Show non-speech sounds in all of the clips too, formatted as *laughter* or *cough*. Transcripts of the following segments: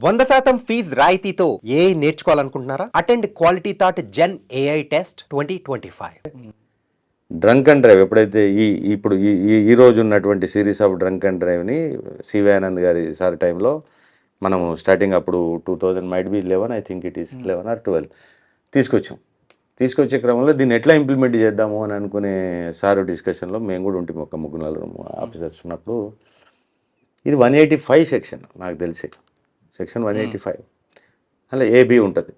వంద శాతం ఫీజ్ రాయితీతో ఏ నేర్చుకోవాలనుకుంటున్నారా? Attend quality thought gen AI test twenty twenty five. Drunk and drive ఎప్పుడైతే ఈ ఇప్పుడు ఈ ఈ- రోజు ఉన్నటువంటి సిరీస్ ఆఫ్ డ్రంక్ అండ్ డ్రైవ్ని సివి ఆనంద్ గారి సార్ టైంలో మనము స్టార్టింగ్ అప్పుడు two thousand might be eleven I think it is eleven or twelve తీసుకొచ్చాం. తీసుకొచ్చే క్రమంలో దీన్ని ఎట్లా ఇంప్లిమెంట్ చేద్దాము అని అనుకునే సార్ డిస్కషన్లో మేము కూడా ఉంటాం ఒక ముగ్గురు నలుగురు ఆఫీసర్స్ ఉన్నప్పుడు. ఇది వన్ ఎయిటీ ఫైవ్ సెక్షన్ నాకు తెలిసి. Section one eighty five. అలా ఏబి ఉంటుంది.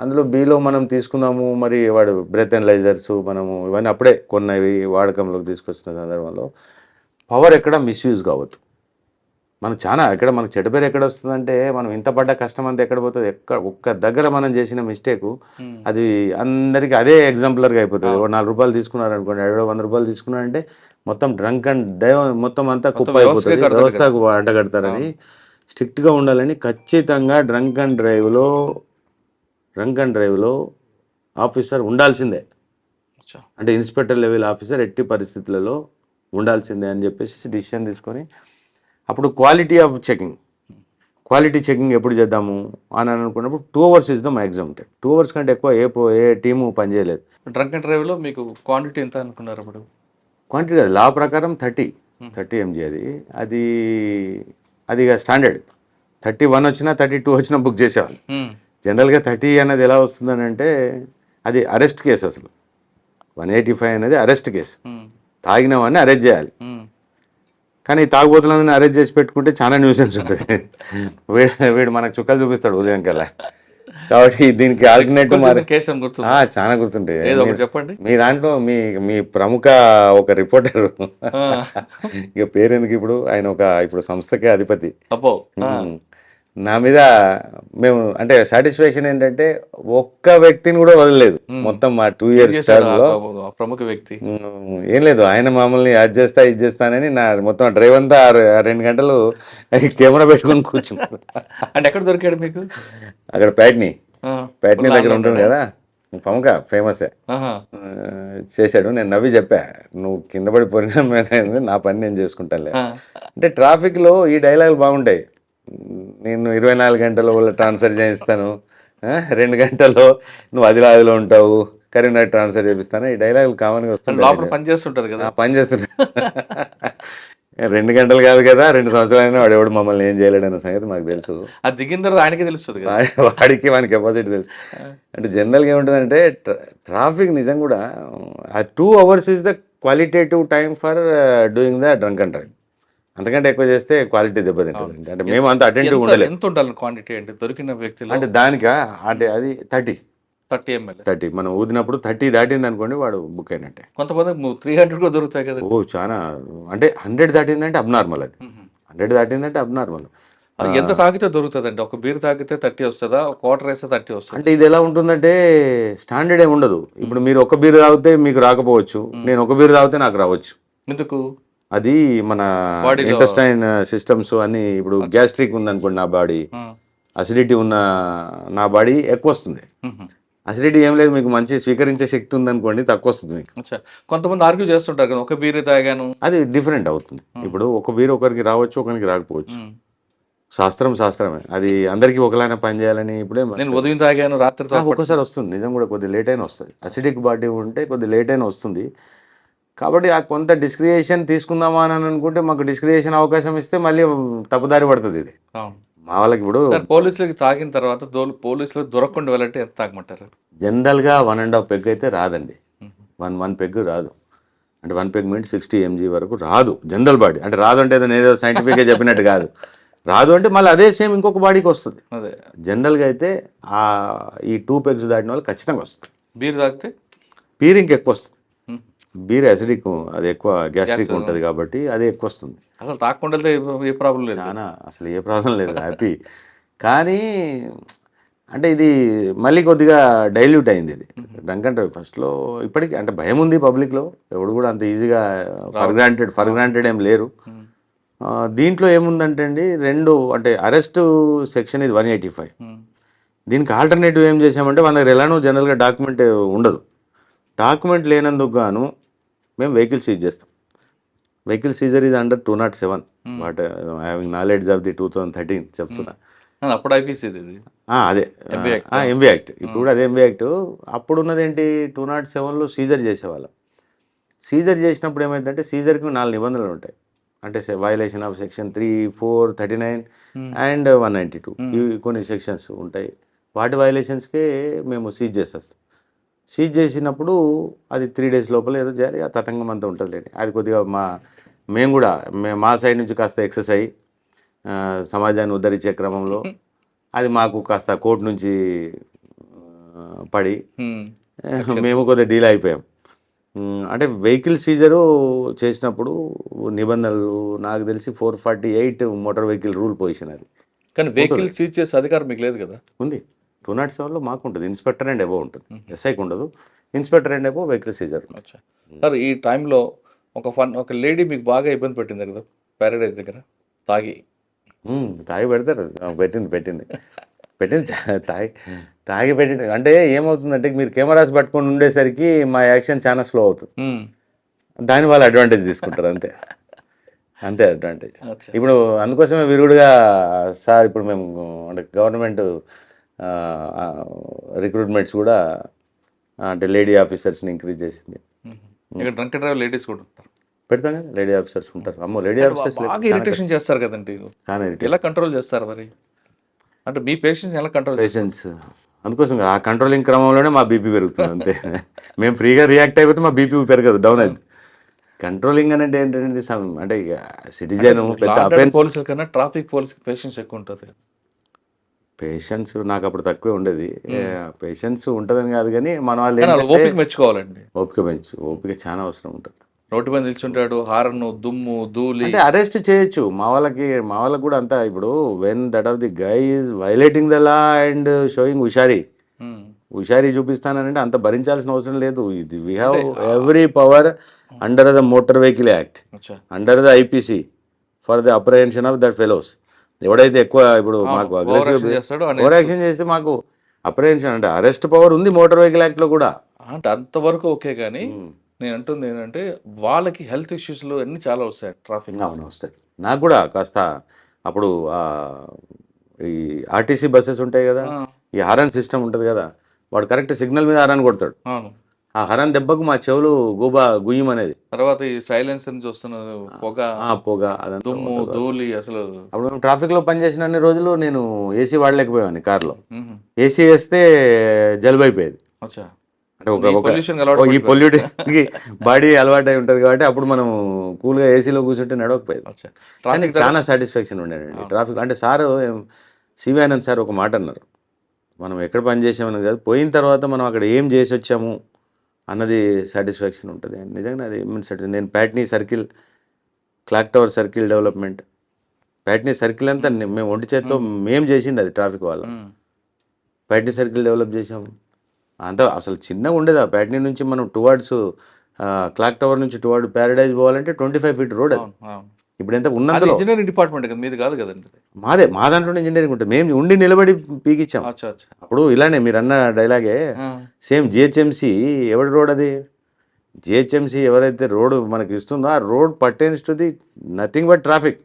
అందులో బీలో మనం తీసుకుందాము మరి వాడు బ్రెత్ అనలైజర్స్ మనము ఇవన్నీ అప్పుడే కొన్నవి వాడకంలోకి తీసుకొచ్చిన సందర్భంలో పవర్ ఎక్కడ మిస్యూజ్ కావద్దు. మనకు చాలా ఎక్కడ మనకు చెడ్డ పేరు ఎక్కడ వస్తుందంటే మనం ఇంత పడ్డ కష్టం అంతా ఎక్కడ పోతుంది? ఎక్కడ ఒక్క దగ్గర మనం చేసిన మిస్టేక్ అది అందరికీ అదే ఎగ్జాంపులర్గా అయిపోతుంది. ఒక నాలుగు రూపాయలు తీసుకున్నారు అనుకోండి ఏడో వంద రూపాయలు తీసుకున్నారంటే మొత్తం డ్రంక్ అండ్ డైవ్ మొత్తం అంతా కుప్ప అయిపోతుంది. వ్యవస్థకు అడ్డగడతారని స్ట్రిక్ట్గా ఉండాలని ఖచ్చితంగా డ్రంక్ అండ్ డ్రైవ్లో డ్రంక్ అండ్ డ్రైవ్లో ఆఫీసర్ ఉండాల్సిందే. అంటే ఇన్స్పెక్టర్ లెవెల్ ఆఫీసర్ ఎట్టి పరిస్థితులలో ఉండాల్సిందే అని చెప్పేసి డిసిషన్ తీసుకొని అప్పుడు quality of checking. Quality checking ఎప్పుడు చేద్దాము అని అనుకున్నప్పుడు two hours is the maximum time. Two hours కంటే ఎక్కువ ఏ పో- ఏ టీము పనిచేయలేదు డ్రంక్ అండ్ డ్రైవ్లో మీకు క్వాంటిటీ ఎంత అనుకున్నారు అప్పుడు? క్వాంటిటీ కాదు లా ప్రకారం థర్టీ. థర్టీ ఎంజీ అది. అది అది ఇక స్టాండర్డ్. థర్టీ వన్ వచ్చినా థర్టీ టూ వచ్చినా బుక్ చేసేవాళ్ళు. జనరల్గా థర్టీ అనేది ఎలా వస్తుందని అంటే అది అరెస్ట్ కేసు అసలు. వన్ ఎయిటీ ఫైవ్ అనేది అరెస్ట్ కేసు. తాగిన వాడిని అరెస్ట్ చేయాలి. కానీ తాగుబోతులందరినీ అరెస్ట్ చేసి పెట్టుకుంటే చాలా న్యూసెన్స్ ఉంటుంది. *laughs* వీడు వీడు మనకు చుక్కలు చూపిస్తాడు ఉదయం కల్లా. కాబట్టి దీనికి ఆల్టర్నేటివ్ కొంచెం మరి కేసు అని గుర్తుంది ఆ, చాలా గుర్తుంటాయి ఏదో ఒకటి మీ- చెప్పండి మీ దాంట్లో మీ మీ ప్రముఖ ఒక రిపోర్టర్. *laughs* ఇక పేరెందుకు ఇప్పుడు ఆయన ఒక ఇప్పుడు సంస్థకే అధిపతి. ఉమ్. నా మీద మేము అంటే సాటిస్ఫాక్షన్ ఏంటంటే ఒక్క వ్యక్తిని కూడా వదలలేదు. మొత్తం మా టూ ఇయర్స్లో. ప్రముఖ వ్యక్తి? ఏం లేదు ఆయన మమ్మల్ని అది చేస్తా ఇది చేస్తానని నా మొత్తం డ్రైవ్ అంతా రెండు గంటలు కెమెరా పెట్టుకొని కూర్చున్నాడు. *laughs* అంటే ఎక్కడ దొరికాడు మీకు? అక్కడ ప్యాట్నీ. ప్యాట్నీ దగ్గర ఉంటుంది కదా. ప్రముఖ ఫేమసే చేశాడు. నేను నవ్వి చెప్పా నువ్వు కింద పడిపోయినా *laughs* నా పని నేను చేసుకుంటానులే. అంటే ట్రాఫిక్లో ఈ డైలాగులు బాగుంటాయి. నేను ఇరవై నాలుగు గంటల వల్ల ట్రాన్స్ఫర్ చేయిస్తాను. రెండు గంటల్లో నువ్వు ఆదిలాదిలో ఉంటావు. కరీంనగర్ ట్రాన్స్ఫర్ చేపిస్తాను. ఈ డైలాగులు కామన్గా వస్తుంటాయి పని చేస్తుంటది కదా. పని చేస్తున్నా *laughs* రెండు గంటలు కాదు కదా రెండు సంవత్సరాలైనా వాడు ఎవడు మమ్మల్ని ఏం చేయలేడు అన్న సంగతి మాకు తెలుసు. అది దిగిన తర్వాత ఆయనకే తెలుస్తుంది వాడికి వానికి కెపాసిటీ తెలుసు. అంటే జనరల్గా ఏముంటుందంటే ట్రాఫిక్ నిజం కూడా ఆ two hours is the qualitative time for doing the drunk and drive అంతకంటే ఎక్కువ చేస్తే క్వాలిటీ దెబ్బతింటుంది. అంటే మేము అంత అటెంటివ్ ఉండలేదు ఎంత ఉండాలి క్వాంటిటీ అంటే దొరికిన వ్యక్తిలో అంటే దానికా? అంటే అది థర్టీ థర్టీ ఎంఎల్. థర్టీ. మనం ఊదినప్పుడు థర్టీ దాటింది అనుకోండి వాడు బుక్ అయినట్టే. కొంతమంది త్రీ హండ్రెడ్ కూడా దొరుకుతాయి కదా. ఓ చాలా అంటే హండ్రెడ్ దాటిందంటే అబ్నార్మల్ అది. హండ్రెడ్ దాటిందంటే అబ్నార్మల్ అది ఎంత తాగితే దొరుకుతుంది అంటే ఒక బీర్ తాగితే థర్టీ వస్తుందా? ఒక వాటర్ వేస్తే థర్టీ వస్తుంది? అంటే ఇది ఎలా ఉంటుందంటే స్టాండర్డ్ ఏమి ఉండదు. ఇప్పుడు మీరు ఒక బీర్ తాగితే మీకు రాకపోవచ్చు. నేను ఒక బీర్ తాగితే నాకు రావచ్చు. ఎందుకు? అది మన ఇంటెస్టైన్ సిస్టమ్స్ అన్ని ఇప్పుడు గ్యాస్ట్రిక్ ఉంది నా బాడీ. అసిడిటీ ఉన్న నా బాడీ ఎక్కువ వస్తుంది. అసిడిటీ ఏం లేదు మీకు మంచి స్వీకరించే శక్తి ఉందనుకోండి తక్కువ వస్తుంది మీకు కొంతమంది ఆర్గ్యూ చేస్తుంటారు కదా ఒక బీర్ తాగాను. అది డిఫరెంట్ అవుతుంది. ఇప్పుడు ఒక బీర్ ఒకరికి రావచ్చు ఒకరికి రాకపోవచ్చు. శాస్త్రం శాస్త్రమే. అది అందరికీ ఒకలానే పని చేయాలని ఇప్పుడే నేను ఉదయం తాగాను రాత్రి ఒక్కసారి వస్తుంది నిజం కూడా కొద్ది లేట్ అయినా వస్తుంది. అసిడిక్ బాడీ ఉంటే కొద్ది లేట్ అయినా వస్తుంది. కాబట్టి ఆ కొంత డిస్క్రియేషన్ తీసుకుందామా అని అనుకుంటే మాకు డిస్క్రియేషన్ అవకాశం ఇస్తే మళ్ళీ తప్పుదారి పడుతుంది ఇది. మా వాళ్ళకి ఇప్పుడు పోలీసులకి తాగిన తర్వాత దోలు పోలీసులకు దొరకకుండా వెళ్ళంటే ఎంత తాగమంటారు? జనరల్గా వన్ అండ్ హాఫ్ పెగ్ అయితే రాదండి. వన్ వన్ పెగ్ రాదు. అంటే one peg means sixty MG వరకు రాదు. General body. అంటే రాదు అంటే ఏదో సైంటిఫిక్గా చెప్పినట్టు కాదు. రాదు అంటే మళ్ళీ అదే సేమ్ ఇంకొక బాడీకి వస్తుంది. అదే. జనరల్గా అయితే ఆ ఈ టూ పెగ్స్ దాటిన వాళ్ళు ఖచ్చితంగా వస్తుంది బీర్ తాగితే? బీర్ ఇంక ఎక్కువ వస్తుంది. బీర్ అసిడిక్ అది ఎక్కువ గ్యాస్ట్రిక్ ఉంటుంది కాబట్టి అది ఎక్కువ వస్తుంది అసలు వెళ్తే ఏ- ప్రాబ్లం లేదు. చాలా అసలు ఏ ప్రాబ్లం లేదు హ్యాపీ. కానీ అంటే ఇది మళ్ళీ కొద్దిగా డైల్యూట్ అయింది ఇది. డ్రంక్ ఫస్ట్లో ఇప్పటికీ అంటే భయం ఉంది పబ్లిక్లో. ఎవడు కూడా అంత ఈజీగా ఫర్ గ్రాంటెడ్ ఫర్ గ్రాంటెడ్ ఏం లేరు. దీంట్లో ఏముందంటే అండి రెండు అంటే అరెస్ట్ సెక్షన్ ఇది వన్ ఎయిటీ ఫైవ్. దీనికి ఆల్టర్నేటివ్ ఏం చేసామంటే మన దగ్గర ఎలానో జనరల్గా డాక్యుమెంట్ ఉండదు. డాక్యుమెంట్ లేనందుకు గాను మేము వెహికల్ సీజ్ చేస్తాం. Vehicle seizure is under two not seven what having knowledge of the two thousand thirteen చెప్తున్నా. అప్పుడు ఐపీసీ అదే. ఎంబీ యాక్ట్ ఇప్పుడు కూడా అదే ఎంబీ యాక్ట్ అప్పుడు ఉన్నది ఏంటి టూ నాట్ సెవెన్లో సీజర్ చేసేవాళ్ళం. సీజర్ చేసినప్పుడు ఏమైందంటే సీజర్కి నాలుగు నిబంధనలు ఉంటాయి. అంటే violation of section three four thirty nine and one ninety two ఇవి కొన్ని సెక్షన్స్ ఉంటాయి. వాటి వైలేషన్స్కే మేము సీజ్ చేసేస్తాం. సీజ్ చేసినప్పుడు అది త్రీ డేస్ లోపల ఏదో జారీ ఆ తతంగం అంతా ఉంటుందిలేండి. అది కొద్దిగా మా మేము కూడా మే- మా సైడ్ నుంచి కాస్త ఎక్సెస్ అయ్యి ఆ, సమాజాన్ని ఉద్ధరించే క్రమంలో *laughs* అది మాకు కాస్త కోర్టు నుంచి పడి *laughs* మేము కొద్దిగా డీల్ అయిపోయాం. అంటే వెహికల్ సీజరు చేసినప్పుడు నిబంధనలు నాకు తెలిసి four forty eight motor vehicle rule position అది. కానీ వెహికల్ సీజ్ చేసే అధికారం మీకు లేదు కదా? ఉంది. టూ నాట్ సెవెన్లో మాకు ఉంటుంది ఇన్స్పెక్టర్ అండ్ అబోవ్ ఉంటుంది. ఎస్ఐకి ఉండదు. Inspector and above vehicle seizure. Sir ఈ టైంలో ఒక ఫన్ ఒక లేడీ మీకు బాగా ఇబ్బంది పెట్టింది కదా? ప్యారడైజ్ దగ్గర? తాగి. తాగి పెడతారు. పెట్టింది పెట్టింది. పెట్టింది తాగి తాగి పెట్టింది. అంటే ఏమవుతుందంటే మీరు కెమెరాస్ పట్టుకొని ఉండేసరికి మా యాక్షన్ చాలా స్లో అవుతుంది. దాని వాళ్ళు అడ్వాంటేజ్ తీసుకుంటారు అంతే. అంతే అడ్వాంటేజ్. ఇప్పుడు అందుకోసమే విరుడుగా సార్ ఇప్పుడు మేము అంటే గవర్నమెంట్ రిక్రూట్మెంట్స్ కూడా అంటే లేడీ ఆఫీసర్స్ని ఇంక్రీజ్ చేసింది. ఇక్కడ డ్రంక్ డ్రైవ్ లేడీస్ కూడా ఉంటారు. పెడతాం కదా లేడీ ఆఫీసర్స్ ఉంటారు. అమ్మో లేడీ ఆఫీసర్స్ బాగా ఇరిటేషన్ చేస్తారు కదండి. ఎలా కంట్రోల్ చేస్తారు మరి? అంటే మీ పేషెంట్స్ ఎలా కంట్రోల్ పేషెన్స్ అందుకోసం ఆ కంట్రోలింగ్ క్రమంలోనే మా బీపీ పెరుగుతుంది అంతే. *laughs* మేము ఫ్రీగా రియాక్ట్ అయిపోతే మా బీపీ పెరగదు డౌన్ అయింది కంట్రోలింగ్ అనేది ఏంటంటే అంటే సిటిజన్ పెద్ద పోలీసుల కన్నా ట్రాఫిక్ పోలీస్ పేషెంట్స్ ఎక్కువ ఉంటుంది. పేషెన్స్ నాకు అప్పుడు తక్కువే ఉండేది. పేషెన్స్ ఉంటుందని కాదు కానీ మన వాళ్ళు ఓపిక మెచ్చుకోవాలండి. ఓపిక పెంచు ఓపిక చాలా అవసరం ఉంటుంది. రోడ్డు మీద నిల్చుంటాడు హారన్ దుమ్ము ధూళి. అంటే అరెస్ట్ చేయొచ్చు. మా వాళ్ళకి మా వాళ్ళకి కూడా అంతా ఇప్పుడు when that of the guy is violating the law and showing హుషారీ. హుషారీ చూపిస్తానంటే అంత భరించాల్సిన అవసరం లేదు. ఇది we have every power under the motor vehicle act under the IPC for the apprehension of that fellows ఎవడైతే ఎక్కువ ఇప్పుడు మాకు అగ్రెసివ్ ఓవర్ యాక్షన్ చేస్తే మాకు అప్రహెన్షన్ అంటే అరెస్ట్ పవర్ ఉంది మోటార్ వెహికల్ యాక్ట్లో కూడా. అంటే అంతవరకు ఓకే కానీ నేను అంటుంది ఏంటంటే వాళ్ళకి హెల్త్ ఇష్యూస్లు అన్ని చాలా వస్తాయి ట్రాఫిక్ అవును వస్తాయి. నాకు కూడా కాస్త అప్పుడు ఈ ఆర్టీసీ బస్సెస్ ఉంటాయి కదా ఈ హరన్ సిస్టమ్ ఉంటుంది కదా వాడు కరెక్ట్ సిగ్నల్ మీద హరన్ కొడతాడు. ఆ హరన్ దెబ్బకు మా చెవులు గూబా గుయ్యం అనేది తర్వాత ఈ సైలెన్స్ నుంచి వస్తున్న పొగ పొగ అదంతా దుమ్ము ధూళి అసలు. అప్పుడు మేము ట్రాఫిక్లో పనిచేసిన అన్ని రోజులు నేను ఏసీ వాడలేకపోయాను కార్లో. ఏసీ వేస్తే జలుబు అయిపోయేది అచ్చా. అంటే ఒక ఈ pollution కి బాడీ అలవాటు అయి ఉంటుంది కాబట్టి అప్పుడు మనం కూల్గా ఏసీలో కూర్చుంటే నడవకపోయేది. కానీ ట్రాఫిక్ చాలా సాటిస్ఫాక్షన్ ఉండేనండి ట్రాఫిక్ అంటే సారు ఆనంద్ సార్ ఒక మాట అన్నారు మనం ఎక్కడ పని చేసామని కాదు. పోయిన తర్వాత మనం అక్కడ ఏం చేసి వచ్చాము అన్నది సాటిస్ఫాక్షన్ ఉంటుంది. నిజంగా అది satisfaction. నేను Patny circle clock tower circle development Patny circle అంతా మేము ఒంటి చేత్తో మేము. చేసింది అది ట్రాఫిక్ వల్ల. ప్యాట్నీ సర్కిల్ డెవలప్ చేసాం అంతా అసలు చిన్నగా ఉండేది ఆ ప్యాట్నీ నుంచి మనం టువార్డ్స్ క్లాక్ టవర్ నుంచి టువార్డ్ ప్యారడైజ్ పోవాలంటే ట్వంటీ ఫైవ్ ఫీట్ రోడ్ అది ఇప్పుడు ఎంత అది ఉన్నంతలో ఇంజనీరింగ్ డిపార్ట్మెంట్ కదా మీది కాదు కదండి. మాదే మా దాంట్లోనే ఇంజనీరింగ్ ఉంటుంది మేము ఉండి నిలబడి పీకిచ్చాం అప్పుడు ఇలానే మీరు అన్న డైలాగే. సేమ్ జిహెచ్ఎంసి ఎవరి రోడ్ అది జిహెచ్ఎంసి ఎవరైతే రోడ్ మనకి ఇస్తుందో ఆ road pertains to the nothing but traffic.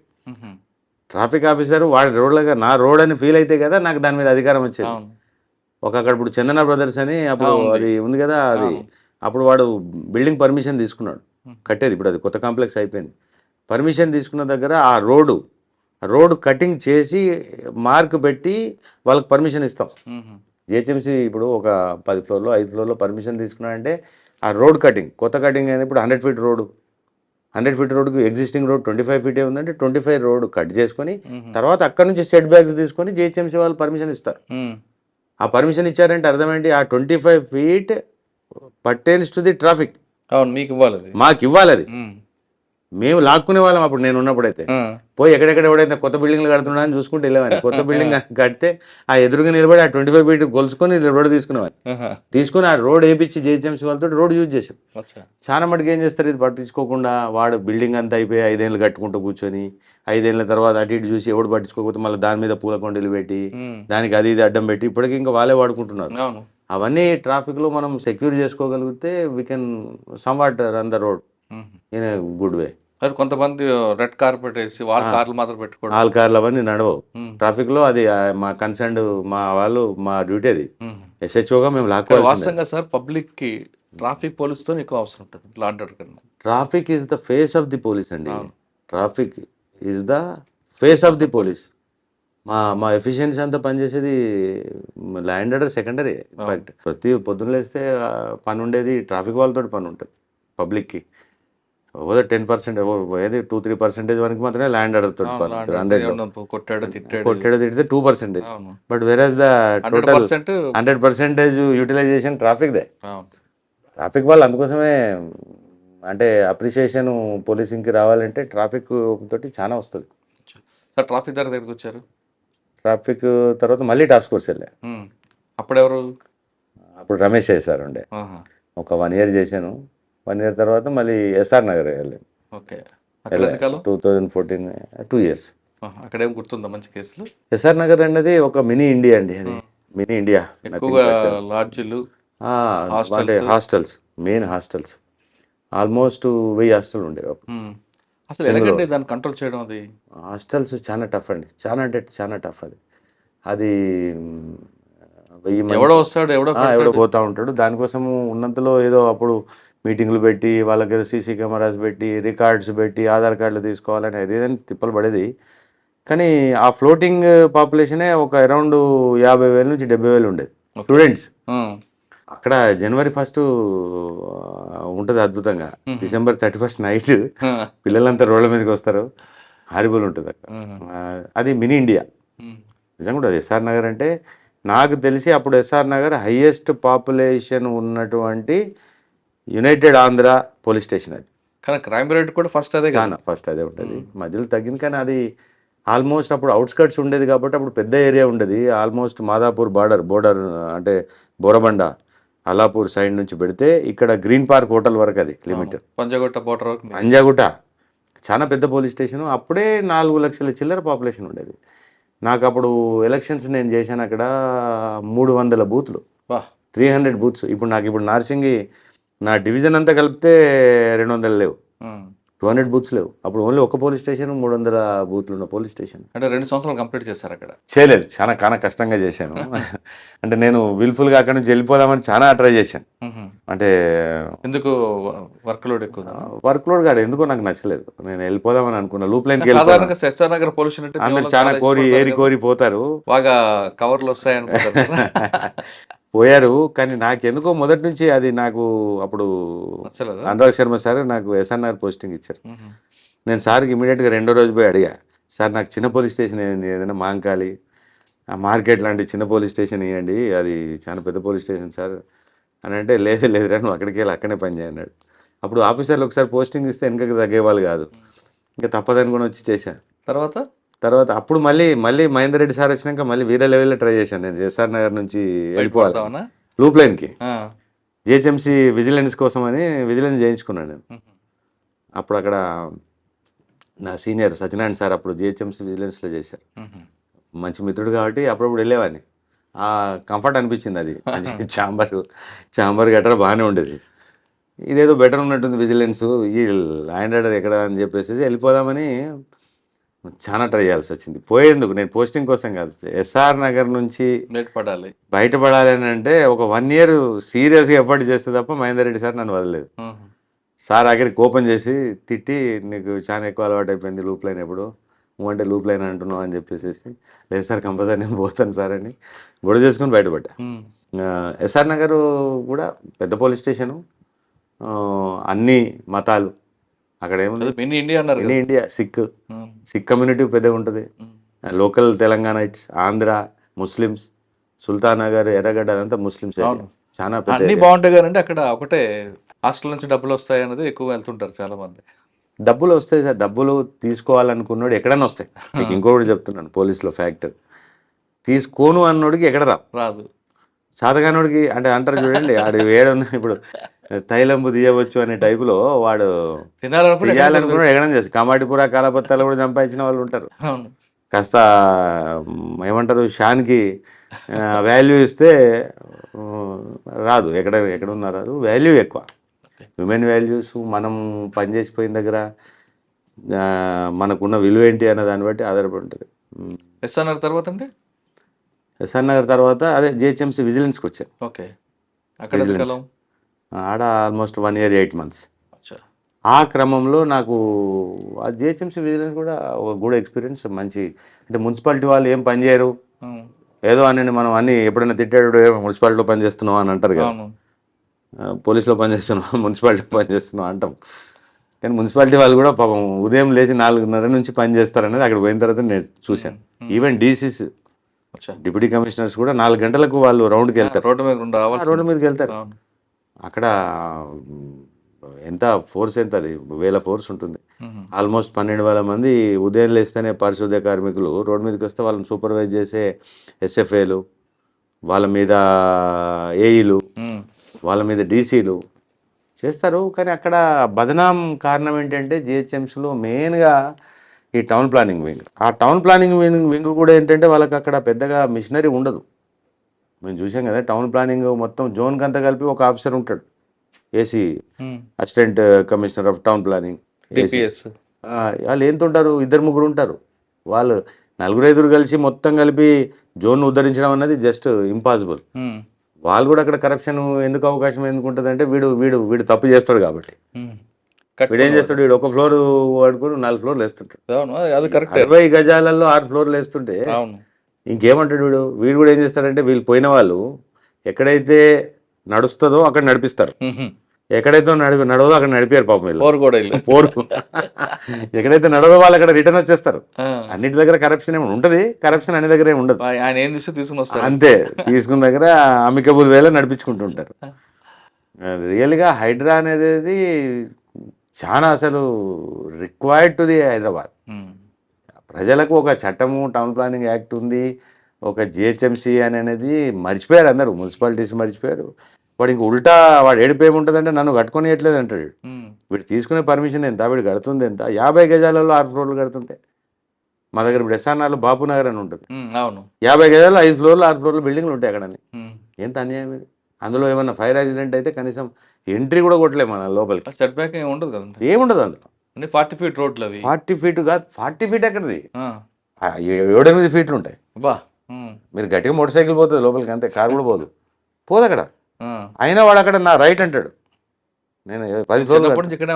Traffic officer వాడి రోడ్లుగా నా రోడ్ అని ఫీల్ అయితే కదా నాకు దాని మీద అధికారం వచ్చేది ఒక అక్కడ ఇప్పుడు చందన బ్రదర్స్ అని అప్పుడు. అది ఉంది కదా అది. అప్పుడు వాడు బిల్డింగ్ పర్మిషన్ తీసుకున్నాడు కట్టేది ఇప్పుడు అది కొత్త కాంప్లెక్స్ అయిపోయింది పర్మిషన్ తీసుకున్న దగ్గర ఆ రోడ్డు రోడ్ కటింగ్ చేసి మార్క్ పెట్టి వాళ్ళకి పర్మిషన్ ఇస్తాం. జిహెచ్ఎంసీ ఇప్పుడు ఒక పది ఫ్లోర్లో ఐదు ఫ్లోర్లో పర్మిషన్ తీసుకున్నాడంటే ఆ రోడ్ కటింగ్ కొత్త కటింగ్ అనేది ఇప్పుడు hundred feet road. Hundred feet రోడ్కి ఎగ్జిస్టింగ్ రోడ్ ట్వంటీ ఫైవ్ ఫీటే ఉందంటే ట్వంటీ ఫైవ్ రోడ్ కట్ చేసుకొని తర్వాత అక్కడ నుంచి సెట్ బ్యాక్స్ తీసుకొని జిహెచ్ఎంసీ వాళ్ళు పర్మిషన్ ఇస్తారు. ఆ పర్మిషన్ ఇచ్చారంటే అర్థమేంటి? ఆ twenty five feet pertains to the traffic అవును మీకు ఇవ్వాలి మాకు ఇవ్వాలి అది. మ్మ్. లాక్కునే వాళ్ళం అప్పుడు నేను ఉన్నప్పుడైతే. పోయి ఎక్కడెక్కడ ఎవడైతే కొత్త బిల్డింగ్లు కడుతున్నా అని చూసుకుంటే వెళ్ళేవాడిని *laughs* కొత్త బిల్డింగ్ కడితే ఆ ఎదురుగా నిలబడి ఆ ట్వంటీ ఫైవ్ ఫీట్ గొలుసుకొని రోడ్ తీసుకునేవాడిని. తీసుకుని ఆ రోడ్ వేయించి జేహెచ్ఎంసీ వాళ్ళతో రోడ్ యూజ్ చేసాం చాలా మటుకు ఏం చేస్తారు ఇది పట్టించుకోకుండా వాడు బిల్డింగ్ అంతా అయిపోయి ఐదేళ్ళు కట్టుకుంటూ కూర్చొని ఐదేళ్ళ తర్వాత అటు ఇటు చూసి ఎవడు పట్టించుకోకపోతే మళ్ళీ దాని మీద పూల కొండలు పెట్టి. దానికి అది ఇది అడ్డం పెట్టి ఇప్పటికి ఇంకా వాళ్ళే వాడుకుంటున్నారు అవును అవన్నీ ట్రాఫిక్లో మనం సెక్యూర్ చేసుకోగలిగితే we can somewhat run the road. In good way మరి కొంతమంది రెడ్ కార్పెట్ వేసి వాళ్ళ కార్లు మాత్రం పెట్టుకోవడం. ఆల్ కార్లు అవన్నీ నడవవు. ట్రాఫిక్లో అది మా కన్సర్న్ మా వాళ్ళు మా డ్యూటీ అది. ఎస్హెచ్ఓగా మేము లాక్కోవాల్సిందే. వాస్తవంగా సార్ పబ్లిక్కి ట్రాఫిక్ పోలీస్తో ఎక్కువ అవసరం ఉంటుంది లాంటి కన్నా. Traffic is the face of the police అండి. Traffic is the face of the police మా మా ఎఫిషియన్సీ అంతా పనిచేసేది ల్యాండ్ ఆర్డర్ సెకండరీ ప్రతి పొద్దున్న లేస్తే పని ఉండేది ట్రాఫిక్ వాళ్ళతో పని ఉంటుంది పబ్లిక్కి ఓదో టెన్ పర్సెంట్ ఏది టూ త్రీ పర్సెంటేజ్ వరకు మాత్రమే ల్యాండ్ హండ్రెడ్ ఏమన్నా కొట్టాడు తిట్టాడు. తిడితే two percentage but average the hundred total hundred percentage utilization ట్రాఫిక్దే అవును. ట్రాఫిక్ వాళ్ళు అందుకోసమే అంటే అప్రిషియేషన్ పోలీసింగ్కి రావాలంటే ట్రాఫిక్ తోటి చాలా వస్తుంది. సార్ ట్రాఫిక్ దగ్గరికి వచ్చారు? ట్రాఫిక్ తర్వాత మళ్ళీ టాస్క్ ఫోర్స్ వెళ్ళా. ఉమ్. అప్పుడెవరు అప్పుడు రమేష్ చేశారు ఉండే. ఒక వన్ ఇయర్ చేశాను. వన్ ఇయర్ తర్వాత మళ్ళీ ఎస్ఆర్ నగర్ వెళ్ళాను okay. Two thousand fourteen two years. అక్కడేం గుర్తుందా మంచి కేసులు? ఎస్ఆర్ నగర్ అనేది ఒక మినీ ఇండియా అండి అది. Mini India. లాడ్జీలు అంటే హాస్టల్స్? Main hostels. ఆల్మోస్ట్ వెయ్యి హాస్టల్ ఉండేవి. అసలు ఎలాగండి దాన్ని కంట్రోల్ చేయడం అది? హాస్టల్స్ చాలా టఫ్ అండి. చాలా అంటే చాలా టఫ్ అది. అది వెయ్యి ఎవడో వస్తాడు ఎవడో ఎవడో పోతా ఉంటాడు. దానికోసము ఉన్నంతలో ఏదో అప్పుడు మీటింగ్లు పెట్టి వాళ్ళకి సీసీ కెమెరాస్ పెట్టి రికార్డ్స్ పెట్టి ఆధార్ కార్డులు తీసుకోవాలని అది ఇదని తిప్పలు పడేది. కానీ ఆ ఫ్లోటింగ్ పాపులేషనే ఒక అరౌండ్ యాభై వేల నుంచి డెబ్బై వేలు ఉండేది. స్టూడెంట్స్. అక్కడ జనవరి ఫస్ట్ ఉంటుంది అద్భుతంగా. డిసెంబర్ థర్టీ ఫస్ట్ నైట్ పిల్లలంతా రోడ్ల మీదకి వస్తారు. హారిబుల్ ఉంటుంది అక్కడ. అది మినీ ఇండియా. నిజంగా కూడా ఎస్ఆర్ నగర్ అంటే నాకు తెలిసి అప్పుడు S R Nagar highest population ఉన్నటువంటి యునైటెడ్ ఆంధ్ర పోలీస్ స్టేషన్ అది. కానీ క్రైమ్ రేట్ కూడా ఫస్ట్ అదే చాలా ఫస్ట్ అదే ఉంటుంది. మధ్యలో తగ్గింది కానీ అది ఆల్మోస్ట్ అప్పుడు అవుట్స్కట్స్ ఉండేది కాబట్టి అప్పుడు పెద్ద ఏరియా ఉండేది. ఆల్మోస్ట్ మాదాపూర్ బార్డర్ బోర్డర్ అంటే బోరబండ అలాపూర్ సైడ్ నుంచి పెడితే ఇక్కడ గ్రీన్ పార్క్ హోటల్ వరకు అది లిమిట్ పంజగొట్ట బోర్డర్ వరకు ఉంది. అంజాగుట్ట చాలా పెద్ద పోలీస్ స్టేషన్ అప్పుడే నాలుగు లక్షల చిల్లర పాపులేషన్ ఉండేది. నాకు అప్పుడు ఎలక్షన్స్ నేను చేశాను అక్కడ మూడు వందల బూత్లు. వా త్రీ హండ్రెడ్ బూత్స్ ఇప్పుడు నాకు ఇప్పుడు నార్సింగి నా డివిజన్ అంతా కలిపితే రెండు వందలు లేవు. టూ హండ్రెడ్ బూత్స్ లేవు. అప్పుడు ఓన్లీ ఒక పోలీస్ స్టేషన్ మూడు వందల బూత్లు ఉన్న పోలీస్ స్టేషన్. అంటే రెండు సంవత్సరాలు కంప్లీట్ చేశారు అక్కడ. చేయలేదు. చాలా చాలా కష్టంగా చేశాను. *laughs* అంటే నేను విల్ఫుల్గా అక్కడి నుంచి వెళ్ళిపోదామని చాలా ట్రై చేశాను. అంటే ఎందుకు వర్క్ లోడ్ ఎక్కువ? వర్క్ లోడ్ కాదు. ఎందుకో నాకు నచ్చలేదు. నేను వెళ్ళిపోదామని అనుకున్నా. లూప్ శస్త్ర నగర్ పొల్యూషన్ అంటే అందరు చాలా కోరి ఏరి కోరి పోతారు. బాగా కవర్లు వస్తాయి అనుకుంటారు *laughs* పోయారు కానీ నాకెందుకో మొదటి నుంచి అది నాకు అప్పుడు అనురాగ్ శర్మ సార్ నాకు ఎస్ఎన్ఆర్ పోస్టింగ్ ఇచ్చారు. నేను సార్కి ఇమీడియట్గా రెండో రోజు పోయి అడిగా సార్ నాకు చిన్న పోలీస్ స్టేషన్ ఏంది ఏదైనా మాంకాలి. ఆ మార్కెట్ లాంటి చిన్న పోలీస్ స్టేషన్ ఇవ్వండి అది చాలా పెద్ద పోలీస్ స్టేషన్ సార్. అని అంటే లేదు లేదురా నువ్వు అక్కడికి వెళ్ళి అక్కడే పని చేయి" అన్నాడు. అప్పుడు ఆఫీసర్లు ఒకసారి పోస్టింగ్ ఇస్తే వెనకకి తగ్గేవాళ్ళు కాదు. ఇంకా తప్పదనుకుని వచ్చి చేశాను తర్వాత? తర్వాత అప్పుడు మళ్ళీ మళ్ళీ మహేందర్ రెడ్డి సార్ వచ్చినాక మళ్ళీ వేరే లెవెల్లో ట్రై చేశాను నేను ఎస్ఆర్ నగర్ నుంచి వెళ్ళిపోవాలి? లూప్ లైన్కి. జిహెచ్ఎంసీ విజిలెన్స్ కోసం అని విజిలెన్స్ చేయించుకున్నాను నేను. అప్పుడు అక్కడ నా సీనియర్ సత్యనారాయణ సార్ అప్పుడు జిహెచ్ఎంసీ విజిలెన్స్లో చేశారు. మంచి మిత్రుడు కాబట్టి అప్పుడప్పుడు వెళ్ళేవాడిని ఆ కంఫర్ట్ అనిపించింది అది *laughs* చాంబర్ చాంబర్ గట్రా బాగానే ఉండేది ఇదేదో బెటర్ ఉన్నట్టుంది విజిలెన్స్ ఈ ల్యాండ్ ఆర్డర్ ఎక్కడ అని చెప్పేసి వెళ్ళిపోదామని చాలా ట్రై చేయాల్సి వచ్చింది. పోయేందుకు? నేను పోస్టింగ్ కోసం కాదు. ఎస్ఆర్ నగర్ నుంచి లేట్ పడాలి బయటపడాలి అని అంటే ఒక వన్ ఇయర్ సీరియస్గా ఎఫర్ట్ చేస్తే తప్ప మహేందర్ రెడ్డి సార్ నన్ను వదలలేదు. ఉహు. సార్ ఆఖరికి కోపం చేసి తిట్టి నీకు చాలా ఎక్కువ అలవాటు అయిపోయింది లూప్ లైన్ ఎప్పుడు? నువ్వు అంటే లూప్ లైన్ అంటున్నావు అని చెప్పేసి లేదు సార్ కంపల్సరీ నేను పోతాను సార్ అని గొడవ చేసుకుని బయటపడ్డా. ఎస్ఆర్ నగర్ కూడా పెద్ద పోలీస్ స్టేషను అన్ని మతాలు అక్కడ ఏముంది మినీ ఇండియా అన్నారు కదా. ఇండియా సిక్. సిక్ కమ్యూనిటీ పెద్దగా ఉంటుంది. లోకల్ తెలంగాణైట్స్ ఆంధ్ర ముస్లిమ్స్ సుల్తాన్ నగర్ ఎర్రగడ్డ అదంతా ముస్లిమ్స్. చాలా అన్ని. బాగుంటాయి కానీ అక్కడ ఒకటే హాస్టల్ నుంచి డబ్బులు వస్తాయి అనేది ఎక్కువ వెళ్తుంటారు చాలా మంది డబ్బులు వస్తాయి సార్ డబ్బులు తీసుకోవాలనుకున్నాడు ఎక్కడైనా వస్తాయి. మీకు ఇంకొకటి చెప్తున్నాను పోలీసులో ఫ్యాక్టర్ తీసుకోను అన్నోడికి ఎక్కడ రాదు. సాతగానోడికి అంటే అంటారు చూడండి ఆడు ఏడున్న ఇప్పుడు తైలంబు తీయవచ్చు అనే టైపులో వాడు తినాలనుకుంటే ఎక్కడ తీయాలనుకున్నాడు ఎక్కడ చేసి కమాటిపుర కాలపత్తాలు కూడా సంపాదించిన వాళ్ళు ఉంటారు. కాస్త ఏమంటారు షాన్కి వాల్యూ ఇస్తే రాదు. ఎక్కడ ఎక్కడ ఉన్నా రాదు. వాల్యూ ఎక్కువ. హ్యూమన్ వాల్యూస్ మనం పనిచేసిపోయిన దగ్గర మనకున్న విలువ ఏంటి అనే దాన్ని బట్టి ఆధారపడి ఉంటుంది. ఎస్ఆర్ఆర్ తర్వాత అంటే? ఎస్ఆర్ నగర్ తర్వాత అదే జిహెచ్ఎంసీ విజిలెన్స్కి వచ్చాను ఓకే. అక్కడ? ఆడ almost one year eight months. ఆ క్రమంలో నాకు ఆ జిహెచ్ఎంసీ విజిలెన్స్ కూడా ఒక గుడ్ ఎక్స్పీరియన్స్ మంచి అంటే మున్సిపాలిటీ వాళ్ళు ఏం పని చేయరు. ఏదో అని మనం అన్ని ఎప్పుడైనా తిట్టాడు "ఏ, మున్సిపాలిటీలో పని చేస్తున్నావు? అని అంటారు కదా. పోలీసులో పని చేస్తున్నావు? *laughs* మున్సిపాలిటీలో పని చేస్తున్నావు? అంటాం. కానీ మున్సిపాలిటీ వాళ్ళు కూడా పాపం ఉదయం లేచి నాలుగున్నర నుంచి పని చేస్తారనేది అక్కడ పోయిన తర్వాత నేను చూశాను. ఈవెన్ డీసీస్ డిప్యూటీ కమిషనర్స్ కూడా నాలుగు గంటలకు వాళ్ళు రౌండ్కి వెళ్తారు. రోడ్డు మీద రోడ్డు మీదకి వెళ్తారు. అక్కడ ఎంత ఫోర్స్ ఎంత అది? వేల ఫోర్స్ ఉంటుంది. ఆల్మోస్ట్ పన్నెండు వేల మంది ఉదయం లేస్తేనే పారిశుద్ధ్య కార్మికులు రోడ్డు మీదకి వస్తే వాళ్ళని సూపర్వైజ్ చేసే ఎస్ఎఫ్ఏలు వాళ్ళ మీద ఏఈలు వాళ్ళ మీద డీసీలు చేస్తారు. కానీ అక్కడ బదనాం కారణం ఏంటంటే జిహెచ్ఎంసీలో మెయిన్గా ఈ టౌన్ ప్లానింగ్ వింగ్. ఆ టౌన్ ప్లానింగ్ వింగ్ వింగ్ కూడా ఏంటంటే వాళ్ళకి అక్కడ పెద్దగా మిషనరీ ఉండదు. మేము చూసాం కదా టౌన్ ప్లానింగ్ మొత్తం జోన్కి అంతా కలిపి ఒక ఆఫీసర్ ఉంటాడు. AC. Assistant commissioner of town planning. వాళ్ళు ఎంత ఉంటారు ఇద్దరు ముగ్గురు ఉంటారు. వాళ్ళు నలుగురు ఐదుగురు కలిసి మొత్తం కలిపి జోన్ ఉద్ధరించడం అన్నది జస్ట్ ఇంపాసిబుల్ వాళ్ళు కూడా అక్కడ కరప్షన్ ఎందుకు అవకాశం ఎందుకు ఉంటుంది అంటే వీడు వీడు వీడు తప్పు చేస్తాడు కాబట్టి. ఏం చేస్తాడు? వీడు ఒక ఫ్లోర్ వాడుకొని నాలుగు ఫ్లోర్లు వేస్తుంటాడు. అవును అది- కరెక్ట్ అరవై గజాలలో ఆరు ఫ్లోర్లు వేస్తుంటే అవును. ఇంకేమంటాడు వీడు? వీడు కూడా ఏం చేస్తాడంటే వీళ్ళు పోయిన వాళ్ళు ఎక్కడైతే నడుస్తుందో అక్కడ నడిపిస్తారు. ఎక్కడైతే నడిపి నడవదో అక్కడ నడిపారు పాపం వీళ్ళు. కూడా పోరు. ఎక్కడైతే నడవదో వాళ్ళు అక్కడ రిటర్న్ వచ్చేస్తారు. అన్నిటి దగ్గర కరప్షన్ ఏమి ఉంటుంది? కరప్షన్ అన్ని దగ్గర ఏమి ఉండదు. ఆయన ఏం తీస్తే తీసుకుని వస్తారు అంతే. తీసుకున్న దగ్గర అమికబుల్ వేలో నడిపించుకుంటుంటారు రియల్గా హైడ్రా అనేది చాలా అసలు రిక్వైర్డ్ టు ది హైదరాబాద్. ప్రజలకు ఒక చట్టము టౌన్ ప్లానింగ్ యాక్ట్ ఉంది ఒక జిహెచ్ఎంసీ అని అనేది మర్చిపోయారు అందరూ మున్సిపాలిటీస్ మర్చిపోయారు. వాడు ఇంక ఉల్టా వాడు ఏడుపు ఏముంటుందంటే నన్ను కట్టుకొని ఇట్లేదు అంటాడు. వీడు తీసుకునే పర్మిషన్ ఎంత వీడు కడుతుంది ఎంత? యాభై గజాలలో ఆరు ఫ్లోర్లు కడుతుంటే మా దగ్గర ఇప్పుడు ఎస్ఆర్ఆర్లో బాపు నగర్ అని ఉంటుంది. అవును. యాభై గజాలు ఐదు ఫ్లోర్లు ఆరు ఫ్లోర్లు బిల్డింగ్లు ఉంటాయి అక్కడ ఉమ్. ఎంత అన్యాయం ఇది? అందులో ఏమన్నా ఫైర్ యాక్సిడెంట్ అయితే కనీసం ఎంట్రీ కూడా కొట్టలేము మన లోపలికి. సెట్ బ్యాక్ ఏమి ఉండదు కదండి ఏముండదు అందులో. అంటే ఫార్టీ ఫీట్ రోడ్లు అవి. ఫార్టీ ఫీట్ కాదు ఫార్టీ ఫీట్ ఎక్కడిది? ఏడెనిమిది ఫీట్లు ఉంటాయి. బా మీరు గట్టిగా మోటార్ సైకిల్ పోతుంది లోపలికి అంతే కారు కూడా పోదు. పోదు అక్కడ. అయినా వాడు అక్కడ నా రైట్ అంటాడు. నేను పది ఫ్లోర్లు